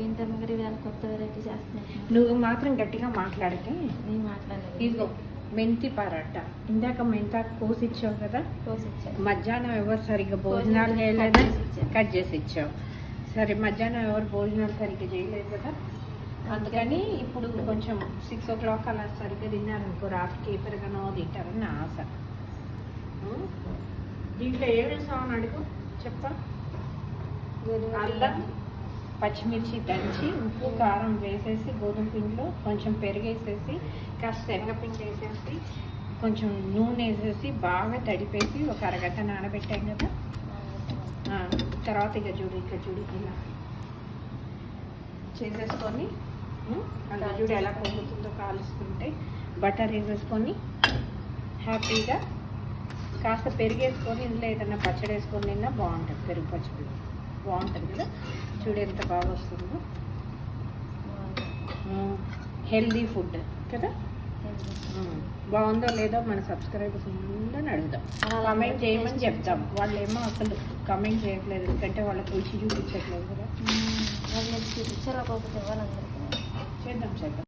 ఏంటమ్మ గారు ఇవాళ కొత్త వెరైటీ చేస్తున్నారు నువ్వు మాత్రం గట్టిగా మాట్లాడితే నేను మాట్లాడలేదు. ఇదిగో మెంతి పరాట. ఇందాక మెంతాకు కోసి ఇచ్చావు కదా? కోసి ఇచ్చారు మధ్యాహ్నం ఎవరు సరిగ్గా భోజనాలు భోజనం చేయలేదా? కట్ చేసి ఇచ్చావు సరే మధ్యాహ్నం ఎవరు భోజనాలు సరిగ్గా చేయలేదు కదా? అందుకని ఇప్పుడు కొంచెం సిక్స్ ఓ క్లాక్ అలా సరిగ్గా తిన్నారనుకో రాత్రికి ఏ పెరగనో తింటారని నా ఆశ? దీంట్లో ఏం వేసామని అడుగు? చెప్పా. అల్లం పచ్చిమిర్చి దంచి ఉప్పు కారం వేసేసి గోధుమ పిండిలో కొంచెం పెరిగేసేసి కాస్త శనగపిండి వేసేసి కొంచెం నూనె వేసేసి బాగా తడిపేసి ఒక అరగంట నానబెట్టాం కదా. తర్వాత ఇక చూడు ఇక చూడు ఇలా చేసేసుకొని అలా చూడు ఎలా పొందుతుందో కాలుస్తుంటే బటర్ వేసేసుకొని హ్యాపీగా కాస్త పెరిగేసుకొని ఇందులో ఏదైనా పచ్చడి వేసుకొని తిన్నా బాగుంటుంది. పెరుగు పచ్చడి. బాగుంటుంది కదా? చూడు ఎంత బాగా వస్తుందో. హెల్దీ ఫుడ్ కదా. బాగుందో లేదో మన సబ్స్క్రైబర్స్ అందరిని అడుగుదాం. కమెంట్ చేయమని చెప్తాం వాళ్ళు ఏమో అసలు కమెంట్ చేయట్లేదు. ఎందుకంటే వాళ్ళకి రుచి చూపించట్లేదు కదా. వాళ్ళు చూపించాలి? చేద్దాం చేద్దాం.